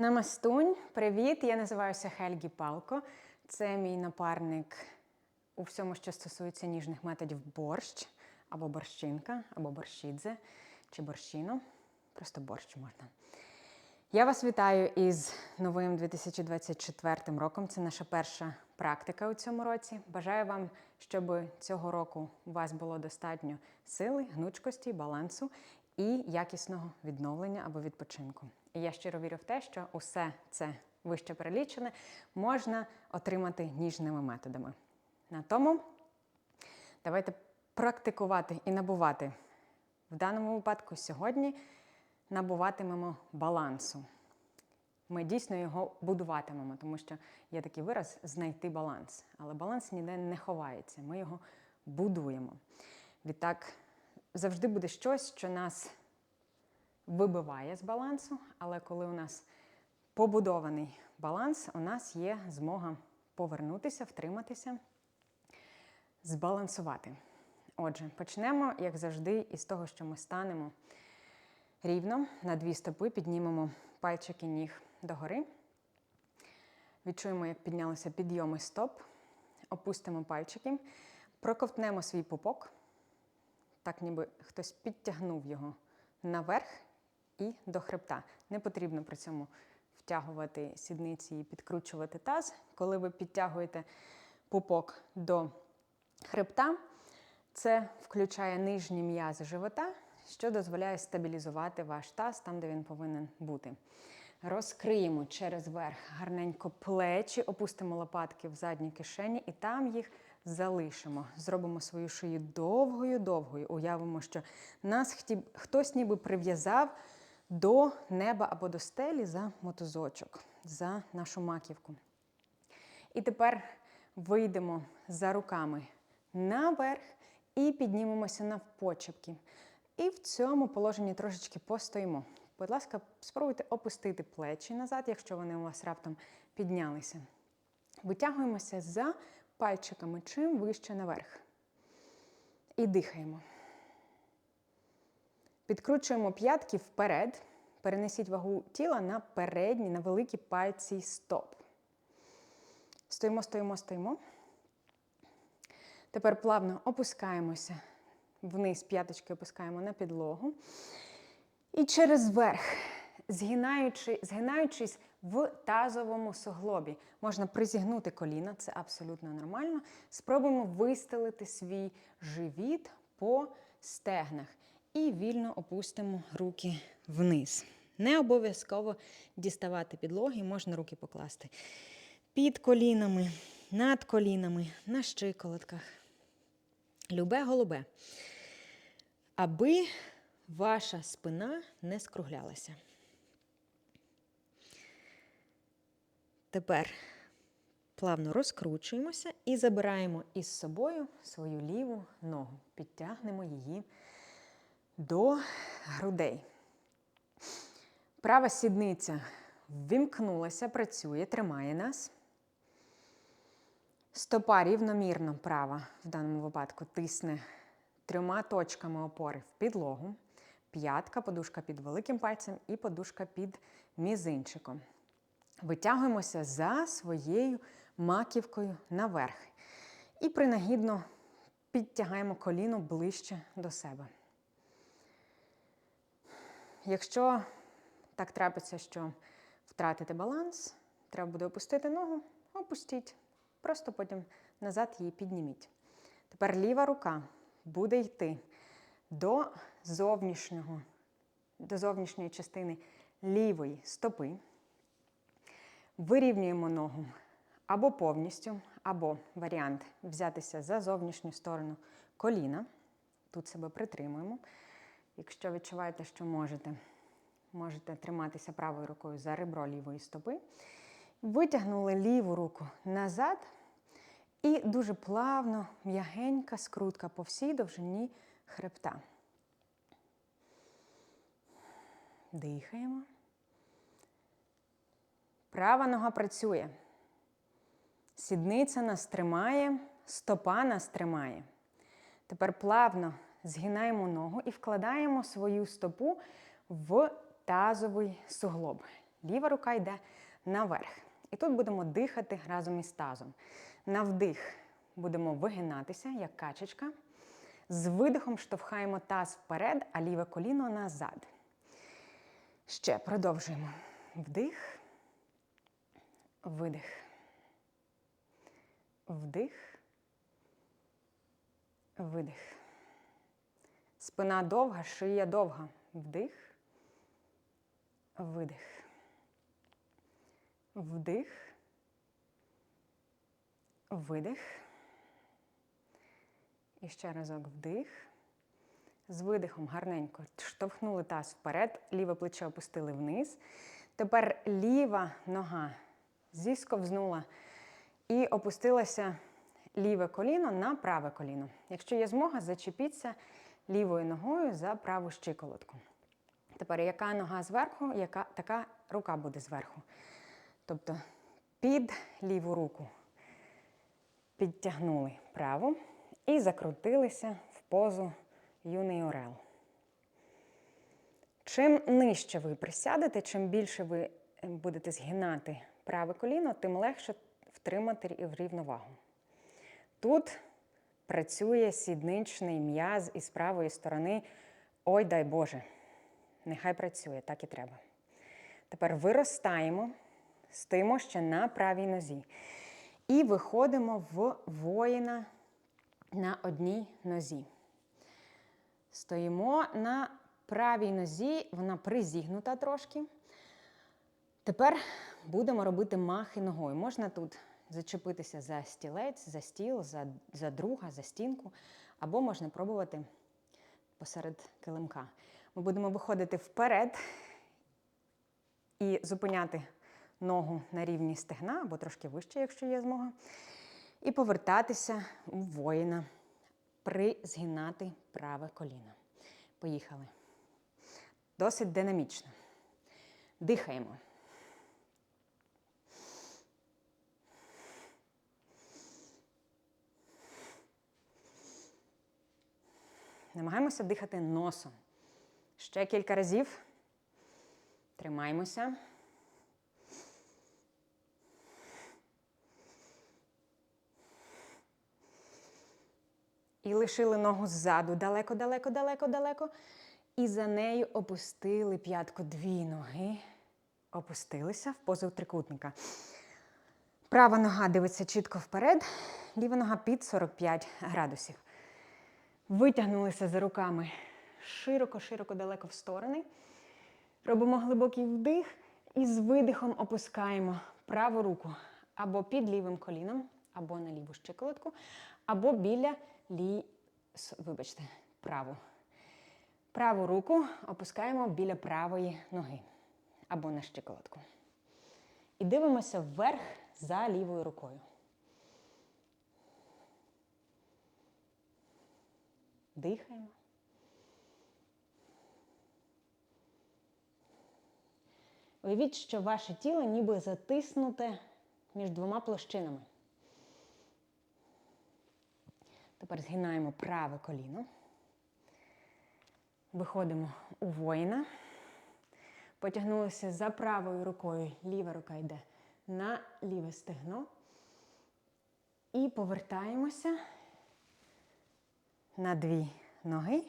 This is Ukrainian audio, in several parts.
Намастунь, привіт! Я називаюся Хельгі Палко. Це мій напарник у всьому, що стосується ніжних методів борщ, або борщинка, або борщідзе, чи борщино. Просто борщ можна. Я вас вітаю із новим 2024 роком. Це наша перша практика у цьому році. Бажаю вам, щоб цього року у вас було достатньо сили, гнучкості, балансу і якісного відновлення або відпочинку. І я щиро вірю в те, що усе це вище перелічене можна отримати ніжними методами. На тому давайте практикувати і набувати в даному випадку сьогодні набуватимемо балансу. Ми дійсно його будуватимемо, тому що є такий вираз знайти баланс. Але баланс ніде не ховається, ми його будуємо. Відтак завжди буде щось, що нас вибиває з балансу, але коли у нас побудований баланс, у нас є змога повернутися, втриматися, збалансувати. Отже, почнемо, як завжди, із того, що ми станемо рівно на дві стопи, піднімемо пальчики ніг догори. Відчуємо, як піднялися підйоми стоп, опустимо пальчики, проковтнемо свій пупок, так ніби хтось підтягнув його наверх і до хребта. Не потрібно при цьому втягувати сідниці і підкручувати таз. Коли ви підтягуєте пупок до хребта, це включає нижні м'язи живота, що дозволяє стабілізувати ваш таз там, де він повинен бути. Розкриємо через верх гарненько плечі, опустимо лопатки в задні кишені і там їх залишимо. Зробимо свою шию довгою-довгою. Уявимо, що нас хтось ніби прив'язав до неба або до стелі за мотузочок, за нашу маківку. І тепер вийдемо за руками наверх і піднімемося навпочепки. І в цьому положенні трошечки постоїмо. Будь ласка, спробуйте опустити плечі назад, якщо вони у вас раптом піднялися. Витягуємося за пальчиками чим вище наверх. І дихаємо. Підкручуємо п'ятки вперед. Перенесіть вагу тіла на передні, на великі пальці стоп. Стоїмо, стоїмо, стоїмо. Тепер плавно опускаємося вниз, п'яточки опускаємо на підлогу. І через верх, згинаючи, згинаючись в тазовому суглобі. Можна призігнути коліна, це абсолютно нормально. Спробуємо вистелити свій живіт по стегнах. І вільно опустимо руки вниз. Не обов'язково діставати підлоги, можна руки покласти під колінами, над колінами, на щиколотках. Любе голубе. Аби ваша спина не скруглялася. Тепер плавно розкручуємося і забираємо із собою свою ліву ногу. Підтягнемо її до грудей. Права сідниця ввімкнулася, працює, тримає нас. Стопа рівномірно права в даному випадку тисне трьома точками опори в підлогу. П'ятка, подушка під великим пальцем і подушка під мізинчиком. Витягуємося за своєю маківкою наверх. І принагідно підтягаємо коліно ближче до себе. Якщо так трапиться, що втратите баланс, треба буде опустити ногу, опустіть. Просто потім назад її підніміть. Тепер ліва рука буде йти до зовнішнього, до зовнішньої частини лівої стопи. Вирівнюємо ногу або повністю, або варіант взятися за зовнішню сторону коліна. Тут себе притримуємо. Якщо відчуваєте, що можете, можете триматися правою рукою за ребро лівої стопи. Витягнули ліву руку назад. І дуже плавно, м'ягенька скрутка по всій довжині хребта. Дихаємо. Права нога працює. Сідниця нас тримає, стопа нас тримає. Тепер плавно згинаємо ногу і вкладаємо свою стопу в тазовий суглоб. Ліва рука йде наверх. І тут будемо дихати разом із тазом. На вдих будемо вигинатися, як качечка. З видихом штовхаємо таз вперед, а ліве коліно назад. Ще продовжуємо. Вдих, видих. Вдих, видих. Спина довга, шия довга. Вдих, видих. Вдих, видих. І ще разок вдих. З видихом гарненько штовхнули таз вперед, ліве плече опустили вниз. Тепер ліва нога зісковзнула і опустилося ліве коліно на праве коліно. Якщо є змога, зачепіться лівою ногою за праву щиколотку. Тепер яка нога зверху, яка така рука буде зверху. Тобто під ліву руку підтягнули праву і закрутилися в позу юний орел. Чим нижче ви присядете, чим більше ви будете згинати праве коліно, тим легше втримати рівновагу. Тут працює сідничний м'яз із правої сторони. Ой, дай Боже, нехай працює, так і треба. Тепер виростаємо, стоїмо ще на правій нозі. І виходимо в воїна на одній нозі. Стоїмо на правій нозі, вона призігнута трошки. Тепер будемо робити махи ногою. Можна тут зачепитися за стілець, за стіл, за, за друга, за стінку, або можна пробувати посеред килимка. Ми будемо виходити вперед і зупиняти ногу на рівні стегна, або трошки вище, якщо є змога. І повертатися у воїна, призгинати праве коліно. Поїхали. Досить динамічно. Дихаємо. Намагаємося дихати носом. Ще кілька разів. Тримаємося. І лишили ногу ззаду далеко, далеко, далеко, далеко. І за нею опустили п'ятку дві ноги. Опустилися в позу трикутника. Права нога дивиться чітко вперед, ліва нога під 45 градусів. Витягнулися за руками широко-широко далеко в сторони. Робимо глибокий вдих і з видихом опускаємо праву руку або під лівим коліном, або на ліву щиколотку, або біля лі... Вибачте, праву. Праву руку опускаємо біля правої ноги або на щиколотку. І дивимося вверх за лівою рукою. Дихаємо. Уявіть, що ваше тіло ніби затиснуте між двома площинами. Тепер згинаємо праве коліно. Виходимо у воїна. Потягнулися за правою рукою. Ліва рука йде на ліве стегно. І повертаємося на дві ноги.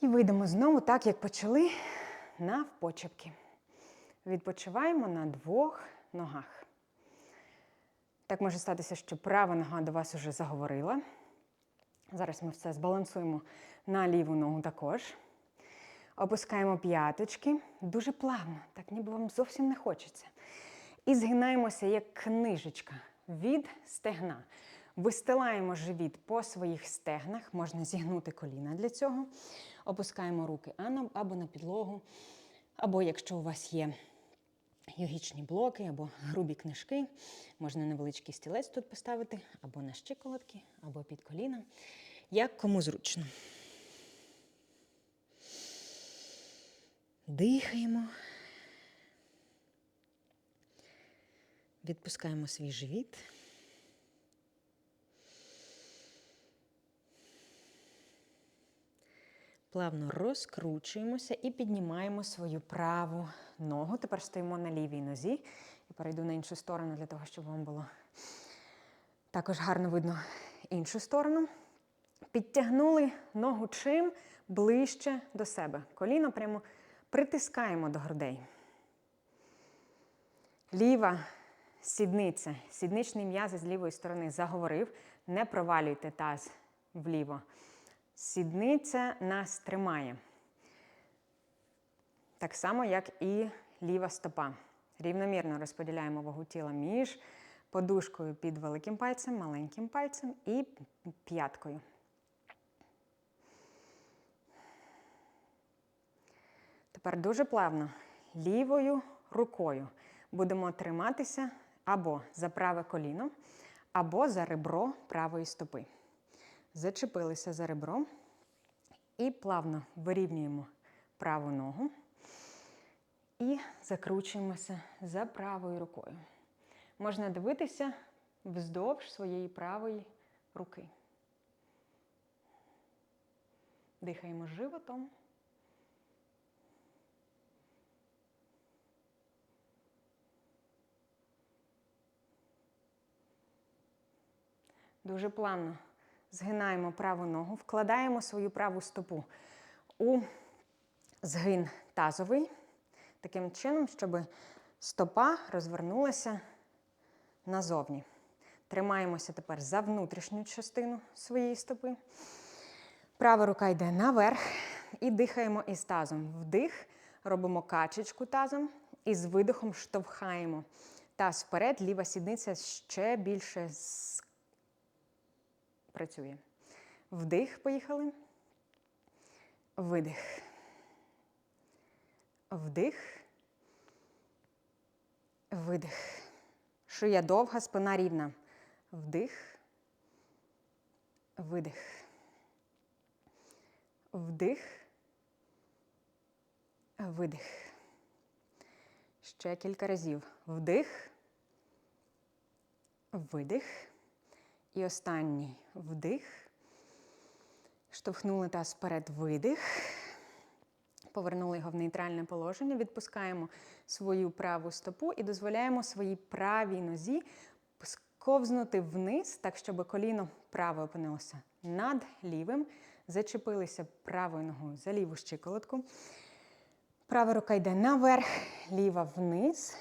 І вийдемо знову, так як почали, навпочепки. Відпочиваємо на двох ногах. Так може статися, що права нога до вас уже заговорила. Зараз ми все збалансуємо на ліву ногу також. Опускаємо п'яточки дуже плавно, так ніби вам зовсім не хочеться. І згинаємося як книжечка від стегна. Вистилаємо живіт по своїх стегнах, можна зігнути коліна для цього. Опускаємо руки або на підлогу, або якщо у вас є йогічні блоки або грубі книжки, можна невеличкий стілець тут поставити, або на щиколотки, або під коліна. Як кому зручно. Дихаємо. Відпускаємо свій живіт. Плавно розкручуємося і піднімаємо свою праву ногу. Тепер стоїмо на лівій нозі. І перейду на іншу сторону для того, щоб вам було також гарно видно іншу сторону. Підтягнули ногу чим ближче до себе. Коліно прямо притискаємо до грудей. Ліва сідниця, сідничний м'яз з лівої сторони заговорив. Не провалюйте таз вліво. Сідниця нас тримає. Так само, як і ліва стопа. Рівномірно розподіляємо вагу тіла між подушкою під великим пальцем, маленьким пальцем і п'яткою. Тепер дуже плавно лівою рукою будемо триматися або за праве коліно, або за ребро правої стопи. Зачепилися за ребро і плавно вирівнюємо праву ногу і закручуємося за правою рукою. Можна дивитися вздовж своєї правої руки. Дихаємо животом. Дуже плавно згинаємо праву ногу, вкладаємо свою праву стопу у згин тазовий, таким чином, щоб стопа розвернулася назовні. Тримаємося тепер за внутрішню частину своєї стопи. Права рука йде наверх і дихаємо із тазом. Вдих, робимо качечку тазом і з видихом штовхаємо таз вперед, ліва сідниця ще більше працює. Вдих, поїхали. Видих. Вдих. Видих. Шия довга, спина рівна. Вдих. Видих. Вдих. Видих. Ще кілька разів. Вдих. Видих. І останній вдих. Штовхнули таз вперед, видих. Повернули його в нейтральне положення. Відпускаємо свою праву стопу і дозволяємо своїй правій нозі сковзнути вниз, так, щоб коліно праве опинилося над лівим. Зачепилися правою ногою за ліву щиколотку. Права рука йде наверх, ліва вниз.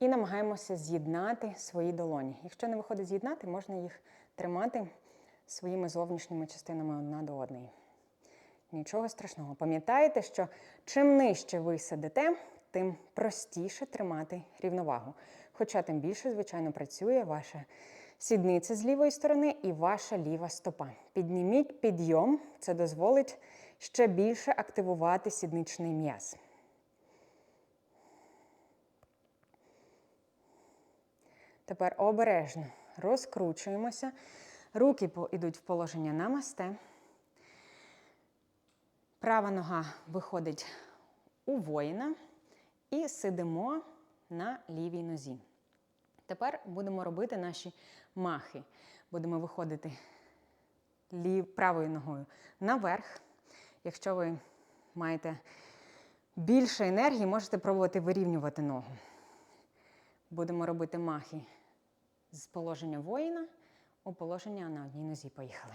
І намагаємося з'єднати свої долоні. Якщо не виходить з'єднати, можна їх тримати своїми зовнішніми частинами одна до одної. Нічого страшного. Пам'ятаєте, що чим нижче ви сидите, тим простіше тримати рівновагу. Хоча тим більше, звичайно, працює ваша сідниця з лівої сторони і ваша ліва стопа. Підніміть підйом, це дозволить ще більше активувати сідничний м'яз. Тепер обережно розкручуємося. Руки йдуть в положення намасте. Права нога виходить у воїна і сидимо на лівій нозі. Тепер будемо робити наші махи. Будемо виходити лів, правою ногою наверх. Якщо ви маєте більше енергії, можете пробувати вирівнювати ногу. Будемо робити махи з положення воїна у положення на одній нозі. Поїхали.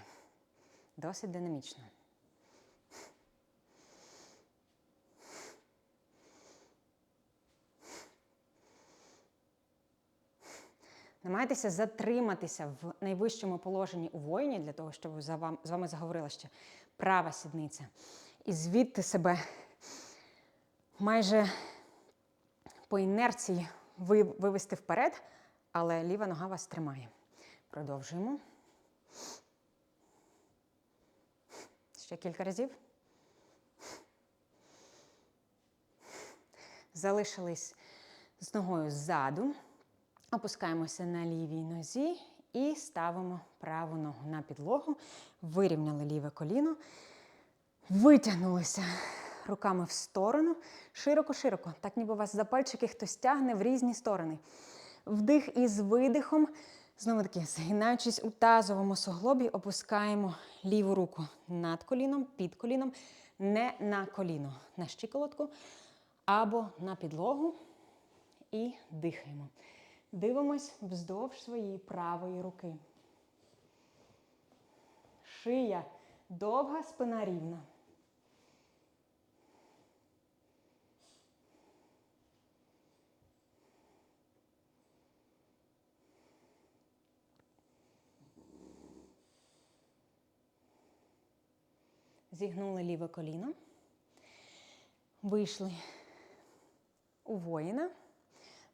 Досить динамічно. Намагайтеся затриматися в найвищому положенні у воїні, для того, щоб за вам, з вами заговорила ще права сідниця. І звідти себе майже по інерції вивести вперед, але ліва нога вас тримає. Продовжуємо. Ще кілька разів. Залишились з ногою ззаду. Опускаємося на лівій нозі і ставимо праву ногу на підлогу. Вирівняли ліве коліно. Витягнулися руками в сторону. Широко-широко. Так ніби вас за пальчики хтось тягне в різні сторони. Вдих із видихом. Знову таки, згинаючись у тазовому суглобі, опускаємо ліву руку над коліном, під коліном. не на коліно, на щиколотку або на підлогу. І дихаємо. Дивимось вздовж своєї правої руки. Шия довга, спина рівна. Зігнули ліве коліно. Вийшли у воїна.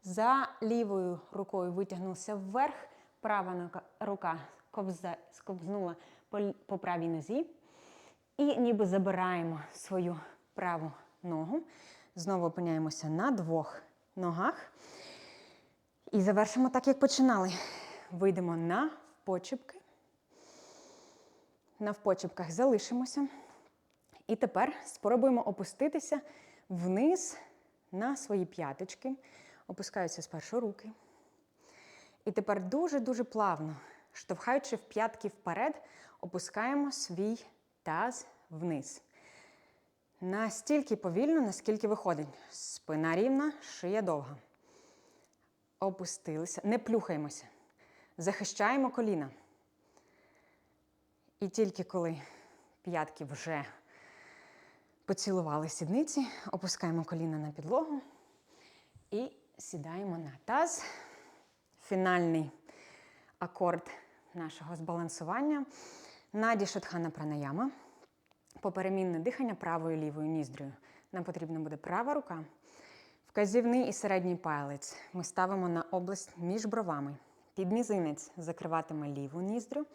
За лівою рукою витягнувся вверх, права рука сковзнула по, правій нозі. І ніби забираємо свою праву ногу. Знову опиняємося на двох ногах. І завершимо так, як починали. Вийдемо на почепки. На впочепках залишимося. І тепер спробуємо опуститися вниз на свої п'яточки. Опускаються спершу руки. І тепер дуже-дуже плавно, штовхаючи в п'ятки вперед, опускаємо свій таз вниз. Настільки повільно, наскільки виходить. Спина рівна, шия довга. Опустилися, не плюхаємося. Захищаємо коліна. І тільки коли п'ятки вже поцілували сідниці, опускаємо коліна на підлогу і сідаємо на таз. Фінальний акорд нашого збалансування. Наді Шотхана Пранаяма. Поперемінне дихання правою лівою ніздрою. Нам потрібна буде права рука. Вказівний і середній палець ми ставимо на область між бровами. Підмізинець закриватиме ліву ніздрю.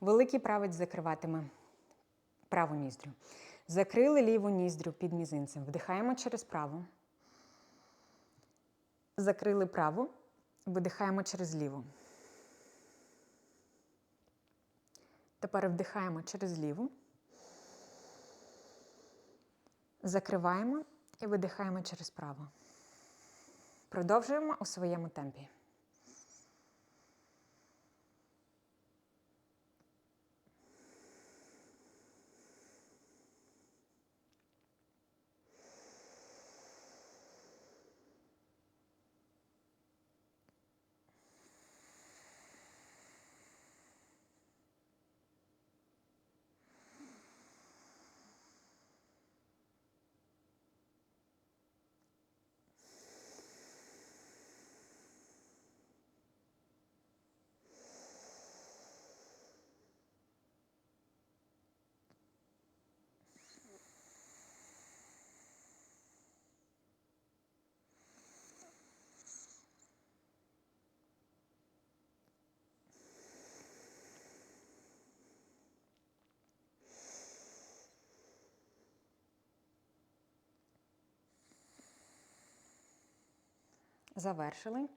Великий правець закриватиме праву ніздрю. Закрили ліву ніздрю під мізинцем. Вдихаємо через праву. Закрили праву. Видихаємо через ліву. Тепер вдихаємо через ліву. Закриваємо і видихаємо через праву. Продовжуємо у своєму темпі. Завершили.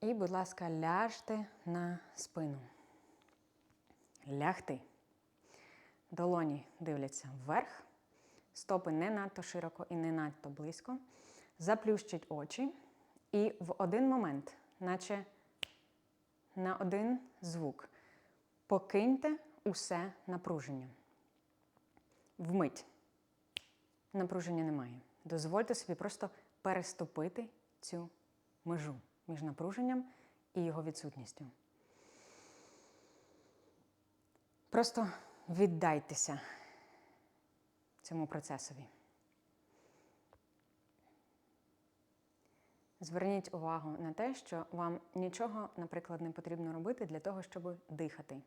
І, будь ласка, ляжте на спину. Лягти. Долоні дивляться вверх. Стопи не надто широко і не надто близько. Заплющіть очі. І в один момент, наче на один звук, покиньте усе напруження. Вмить. Напруження немає. Дозвольте собі просто переступити цю межу між напруженням і його відсутністю. Просто віддайтеся цьому процесові. Зверніть увагу на те, що вам нічого, наприклад, не потрібно робити для того, щоб дихати.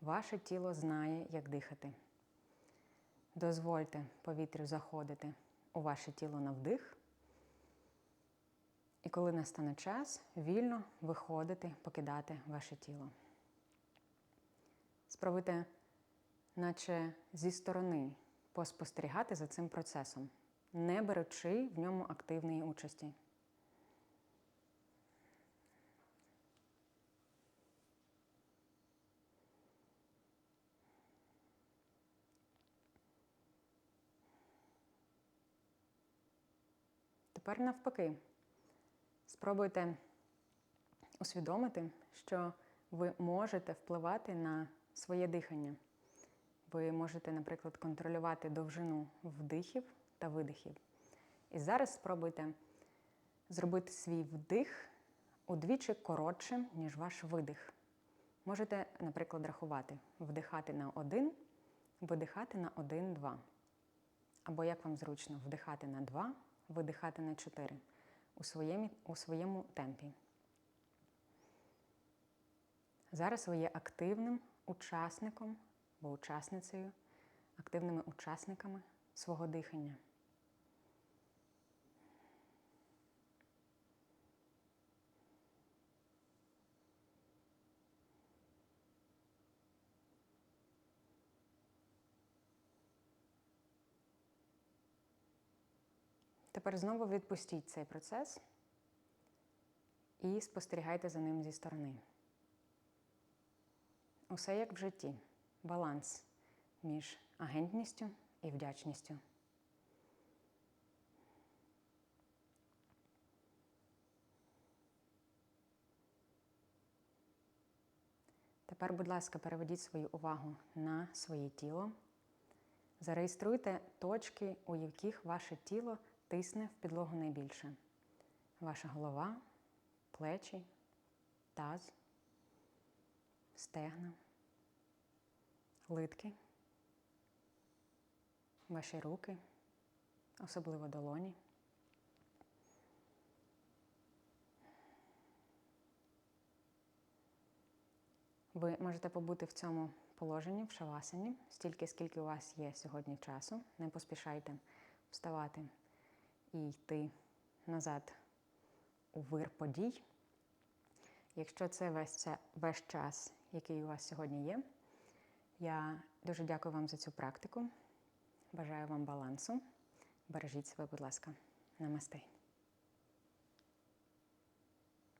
Ваше тіло знає, як дихати. Дозвольте повітрю заходити у ваше тіло на вдих. І коли настане час, вільно виходити, покидати ваше тіло. Спробуйте, наче зі сторони, поспостерігати за цим процесом, не беручи в ньому активної участі. Тепер навпаки. Спробуйте усвідомити, що ви можете впливати на своє дихання. ви можете, наприклад, контролювати довжину вдихів та видихів. І зараз спробуйте зробити свій вдих удвічі коротшим, ніж ваш видих. Можете, наприклад, рахувати, вдихати на 1, видихати на 1, 2. Або як вам зручно, вдихати на 2, видихати на 4 у своєму, у своєму темпі. Зараз ви є активним учасником або учасницею, активними учасниками свого дихання. Тепер знову відпустіть цей процес і спостерігайте за ним зі сторони. Усе як в житті. Баланс між агентністю і вдячністю. Тепер, будь ласка, переведіть свою увагу на своє тіло. Зареєструйте точки, у яких ваше тіло тисне в підлогу найбільше. Ваша голова, плечі, таз, стегна, литки, ваші руки, особливо долоні. Ви можете побути в цьому положенні, в шавасані, стільки, скільки у вас є сьогодні часу. Не поспішайте вставати і йти назад у вир подій. Якщо це весь, весь час, який у вас сьогодні є, я дуже дякую вам за цю практику. Бажаю вам балансу. Бережіть себе, будь ласка. Намасте.